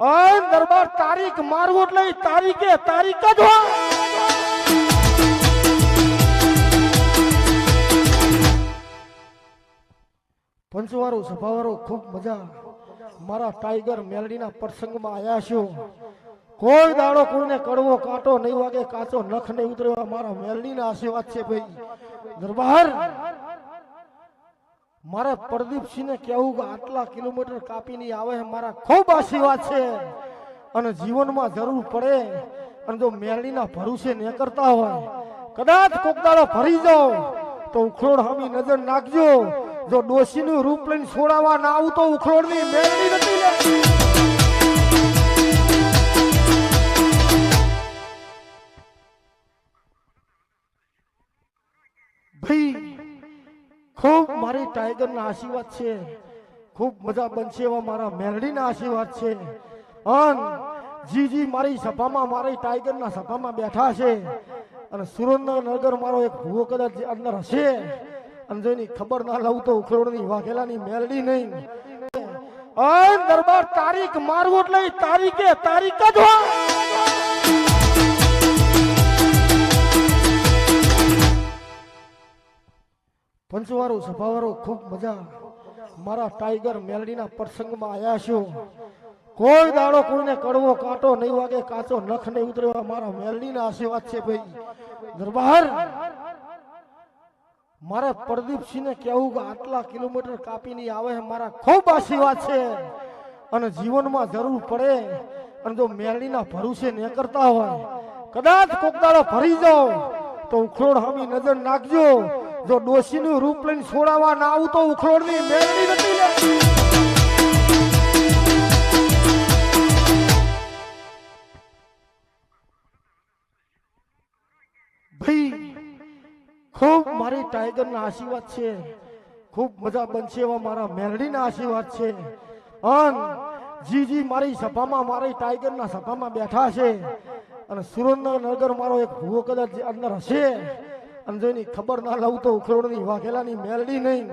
અન દરબાર તારીખ મારવું એટલે તારીખે તારીખ જ હોય. પંચવારો સભાવારો ખૂબ મજા. મારા ટાઈગર મેલડીના પ્રસંગમાં આવ્યા છો. કોઈ દાડો કોઈને કડવો કાંટો નહીં વાગે, કાચો નખ નહીં ઉતર્યો મારા મેલડીના આશીર્વાદ છે ભાઈ. દરબાર મારે પ્રદીપસિંહને કહેવું કે આટલા કિલોમીટર કાપીને આવે મારા ખૂબ આશીર્વાદ છે. અને જીવનમાં જરૂર પડે, અને જો મેળીના ભરોસે ન કરતા હોય, કદાચ કોક દાડો ફરી જાઓ, તો ઉખરોડ હામી નજર નાખજો. જો ડોશીનું રૂપ લઈને છોડાવવા ના આવું, તો ઉખરોડની મેલડી નથી લેતી ભાઈ ખૂબ મારી ટાઈગરના આશીર્વાદ છે. ખૂબ મજા બનશે એવા મારા મેરડીના આશીર્વાદ છે. અન જીજી મારી સભામાં, મારી ટાઈગરના સભામાં બેઠા છે. અને સુરેન્દ્રનગર મારો એક ભૂવો કદાચ અંદર હશે, અને જો ખબર ના લઉં તો ઉખરોડની વાઘેલાની મેલડી નહીં. અન દરબાર તારીખ મારવું એટલે તારીખે તારીખ જ હોય. પંચવારો, સભાવારો, ખૂબ મજા. મારા ટાઈગર મેલડીના પ્રસંગમાં આવ્યા છો. કોઈ દાડો કોઈને કડવો કાંટો નહીં વાગે, કાચો નખ નહીં ઉતરેવા. મારા મેલડીના આશીર્વાદ છે ભાઈ. દરબાર. મારે પ્રદીપસિંહને કહેવું કે આટલા કિલોમીટર કાપીને આવે, મારા ખૂબ આશીર્વાદ છે. અને જીવનમાં જરૂર પડે. અને જો મેલડીના ભરોસે ન કરતા હોય, કદાચ કોક દાડો ભરી જાઓ, તો ઉખરોડ હામી નજર નાખજો. જો ડોશીનું રૂપ લઈને છોડાવવા ના આવું તો નથી ભાઈ, ખૂબ મારી ટાઈગરના આશીર્વાદ છે. ખૂબ મજા બનશે એવા મારા મેરડીના આશીર્વાદ છે. અન જીજી મારી સભામાં, મારી ટાઈગરના સભામાં બેઠા છે. અને સુરેન્દ્રનગર મારો એક ભૂવો કદાચ અંદર હશે. અને જો એની ખબર ના લઉં તો ઉખરોડની વાઘેલાની મેલડી નહીં.